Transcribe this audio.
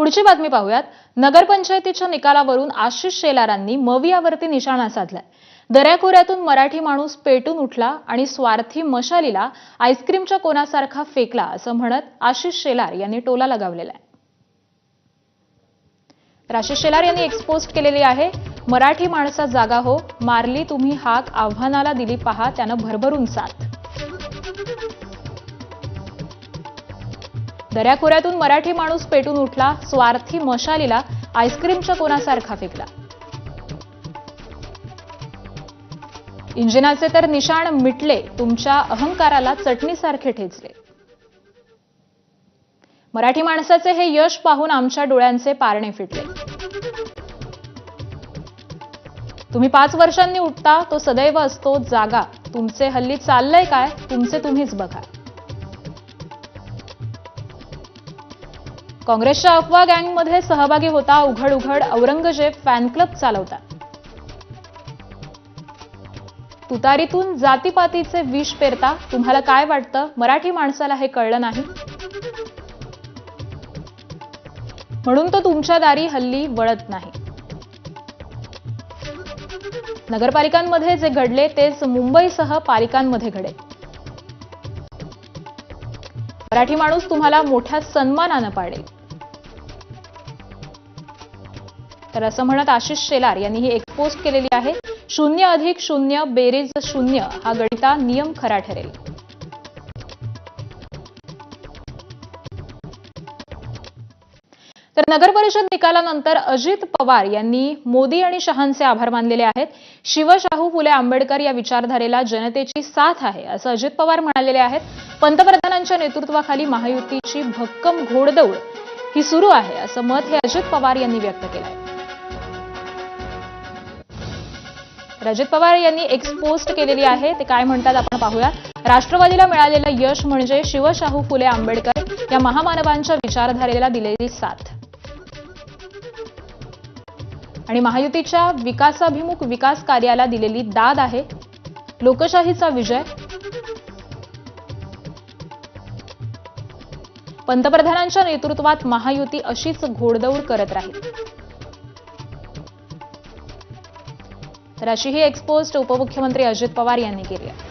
पुढची बातमी पाहूयात. नगरपंचायतीच्या निकालावरून आशिष शेलारांनी मवियावरती निशाणा साधलाय. दऱ्याखोऱ्यातून मराठी माणूस पेटून उठला आणि स्वार्थी मशालीला आईस्क्रीमच्या कोणासारखा फेकला असं म्हणत आशिष शेलार यांनी टोला लगावलेला आहे. तर आशिष शेलार यांनी एक्सपोस्ट केलेली आहे मराठी माणसा जागा हो मारली तुम्ही हाक आव्हानाला दिली पहा त्यानं भरभरून साथ. दऱ्याखोऱ्यातून मराठी माणूस पेटून उठला स्वार्थी मशालीला आईस्क्रीमच्या कोणासारखा फेकला इंजिनाचे तर निशाण मिटले तुमच्या अहंकाराला चटणीसारखे ठेचले. मराठी माणसाचे हे यश पाहून आमच्या डोळ्यांचे पारणे फिटले. तुम्ही पाच वर्षांनी उठता तो सदैव असतो जागा. तुमचे हल्ली चाललंय काय तुमचे तुम्हीच बघा. काँग्रेसच्या अफवा गँगमध्ये सहभागी होता उघड उघड औरंगजेब फॅन क्लब चालवता तुतारीतून जातीपातीचे विष पेरता तुम्हाला काय वाटतं? मराठी माणसाला हे कळलं नाही. म्हणून तो तुमच्या दारी हल्ली वळत नाही. नगरपालिकांमध्ये जे घडले तेच मुंबईसह पालिकांमध्ये घडेल. मराठी माणूस तुम्हाला मोठ्या सन्मानानं पाडेल. तर असं म्हणत आशिष शेलार यांनी ही एक्सपोस्ट केलेली आहे. शून्य अधिक शून्य बेरीज शून्य हा गणिता नियम खरा ठरेल. तर नगर परिषद निकालानंतर अजित पवार यांनी मोदी आणि शहांचे आभार मानलेले आहेत. शिवशाहू फुले आंबेडकर या विचारधारेला जनतेची साथ आहे असं अजित पवार म्हणालेले आहेत. पंतप्रधानांच्या नेतृत्वाखाली महायुतीची भक्कम घोडदौड ही सुरू आहे असं मत हे अजित पवार यांनी व्यक्त केलं आहे अजित पवार यांनी एक्सपोस्ट केलेली आहे. ते काय म्हणतात आपण पाहूया राष्ट्रवादीला मिळालेलं यश म्हणजे शिवशाहू फुले आंबेडकर या महामानवांच्या विचारधारेला दिलेली साथ. आणि महायुतीच्या विकासाभिमुख विकास कार्याला दिलेली दाद आहे. लोकशाहीचा विजय. पंतप्रधानांच्या नेतृत्वात महायुती अशीच घोडदौड करत राहील. तर अशी ही एक्सपोस्ट उपमुख्यमंत्री अजित पवार यांनी केली आहे.